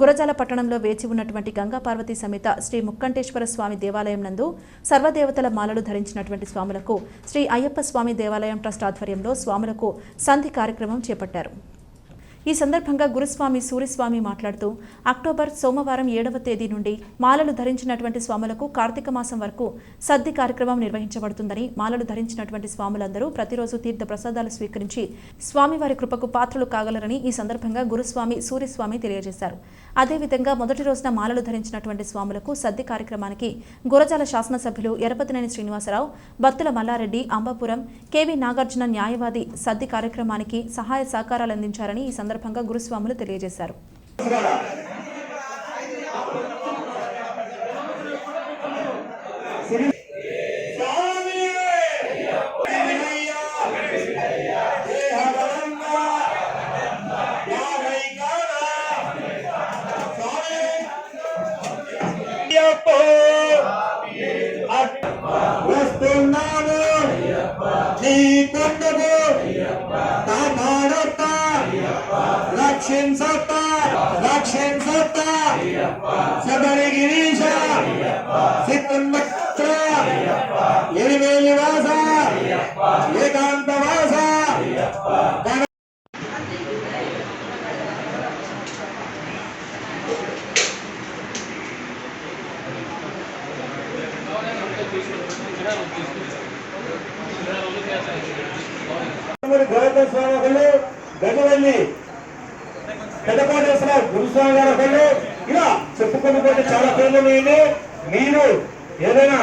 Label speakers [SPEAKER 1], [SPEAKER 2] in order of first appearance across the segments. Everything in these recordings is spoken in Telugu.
[SPEAKER 1] గురజాల పట్టణంలో వేచి ఉన్నటువంటి గంగా పార్వతీ సమేత శ్రీ ముక్కంటేశ్వర స్వామి దేవాలయం నందు సర్వదేవతల మాలలు ధరించినటువంటి స్వాములకు శ్రీ అయ్యప్ప స్వామి దేవాలయం ట్రస్ట్ ఆధ్వర్యంలో స్వాములకు సంధి కార్యక్రమం చేపట్టారు. ఈ సందర్భంగా గురుస్వామి సూర్యస్వామి మాట్లాడుతూ అక్టోబర్ సోమవారం ఏడవ తేదీ నుండి మాలలు ధరించినటువంటి స్వాములకు కార్తీక మాసం వరకు సద్ది కార్యక్రమం నిర్వహించబడుతుందని మాలలు ధరించినటువంటి స్వాములందరూ ప్రతిరోజు తీర్థ ప్రసాదాలు స్వీకరించి స్వామివారి కృపకు పాత్రలు కాగలరని ఈ సందర్భంగా గురుస్వామి సూర్యస్వామి తెలియజేశారు. అదేవిధంగా మొదటి రోజున మాలలు ధరించినటువంటి స్వాములకు సద్ది కార్యక్రమానికి గురజాల శాసనసభ్యులు ఎరపతినేని శ్రీనివాసరావు బత్తుల మల్లారెడ్డి అంబాపురం కెవి నాగార్జున న్యాయవాది సద్ది కార్యక్రమానికి సహాయ సహకారాలు అందించారని ఈ సందర్భంగా గురుస్వాములు తెలియజేశారు.
[SPEAKER 2] వస్తున్నాను. నీ దేహబలంగా యాగైకాన భారత ರಕ್ಷಿನ್ ಸತ್ತ ರಕ್ಷಿನ್ ಸತ್ತ ಸದರಿ ಗಿರೀಶ ಸಿಕ್ಕನ್ಮತ್ರ ಎರಿಮೇಲಿ ವಾಸ ಏಕಾಂತ ವಾಸ ಗೌರವ ಸ್ವಾಮಿಗಳು ಗಜವಲ್ಲಿ పెద్దకోటేశ్వర గురుస్వామి గారు ఒకళ్ళు. ఇలా చెప్పుకుని పోతే చాలా పేర్లు ఉన్నాయండి. మీరు ఏదైనా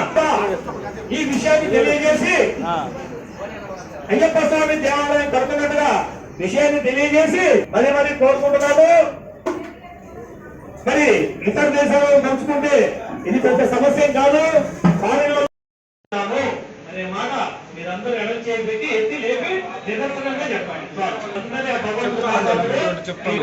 [SPEAKER 2] ఈ విషయాన్ని తెలియజేసి అయ్యప్ప స్వామి దేవాలయం కడుతున్నట్టుగా విషయాన్ని తెలియజేసి మరి మరి కోరుకుంటున్నాము. మరి ఇతర దేశాలు పంచుకుంటే ఇది పెద్ద సమస్య కాదు. అనే మాట మీరందరూ ఎడం చేయి పెట్టి ఎత్తి